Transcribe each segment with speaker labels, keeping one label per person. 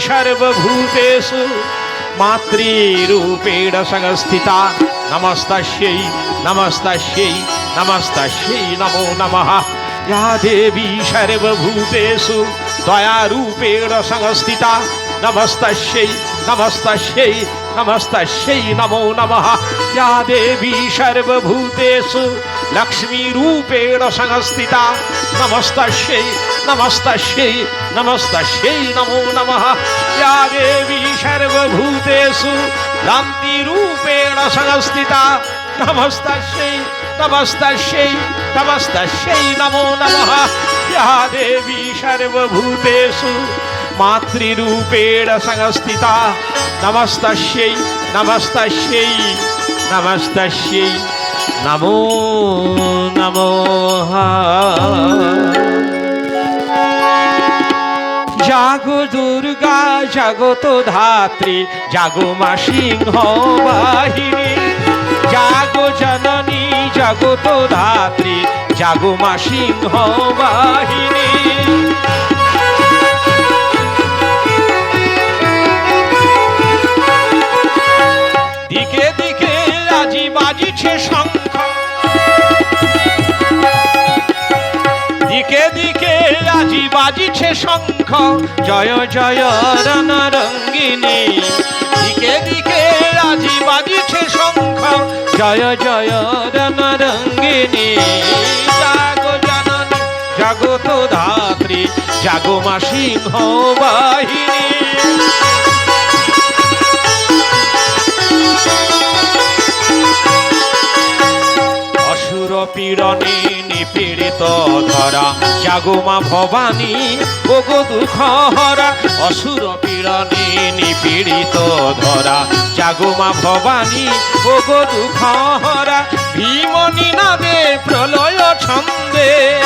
Speaker 1: সর্বভূতেষু মাতৃরূপেণ সংস্থিতা নমস্তাস্যই নমস্তাস্যই নমস্তাস্যই নমো নমঃ या দেবী সর্বভূতেষু দয়ারূপেণ সংস্থিতা নমস্তাস্যই নমস্তাস্যই নমস্তাস্যই নমো নমঃ या দেবী সর্বভূতেষু লক্ষ্মীরূপেণ সংস্থিতা নমস্তাস্যই নমস্তাশ্যই নমস্তাশ্যই নমো নমঃ। ইয়া দেবী সর্বভূতেষু রান্তিরূপেণ সংস্থিতা নমস্তাশ্যই নমস্তাশ্যই নমস্তাশ্যই নমো নমঃ। ইয়া দেবী সর্বভূতেষু মাতৃরূপেণ সংস্থিতা নমস্তাশ্যই নমস্তাশ্যই নমস্তাশ্যই নমো নমঃ। জাগো দুর্গা, জাগো তো ধাত্রী, জাগো মা সিংহ বাহিনী। জাগো জননী জগত ধাত্রী, জাগো মা সিংহ বাহিনী। বাজিছে শঙ্খ। জয় জয় রানা রঙ্গিনী। দিকে দিকে আজি বাজিছে শঙ্খ। জয় জয় রানা রঙ্গিনী। জাগো জননী জগত ধাত্রী, জাগো মা সিংহ বাহিনী। অসুর পীড়নে নিপীড়িত ধরা। জাগমা ভবানী, ওগো দুঃখ হরা। অসুর পীড়নে নিপীড়িত ধরা। জাগমা ভবানী, ওগো দুঃখ হরা। ভীমনি নাদে প্রলয় ছন্দে।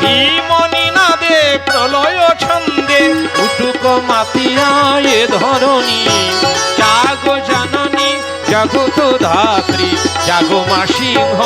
Speaker 1: ভীমনি নাদে প্রলয় ছন্দে। উটুক মাতিয়ায় ধরণী। জাগো জাননী জগত ধাত্রী জাগো মা সিংহ।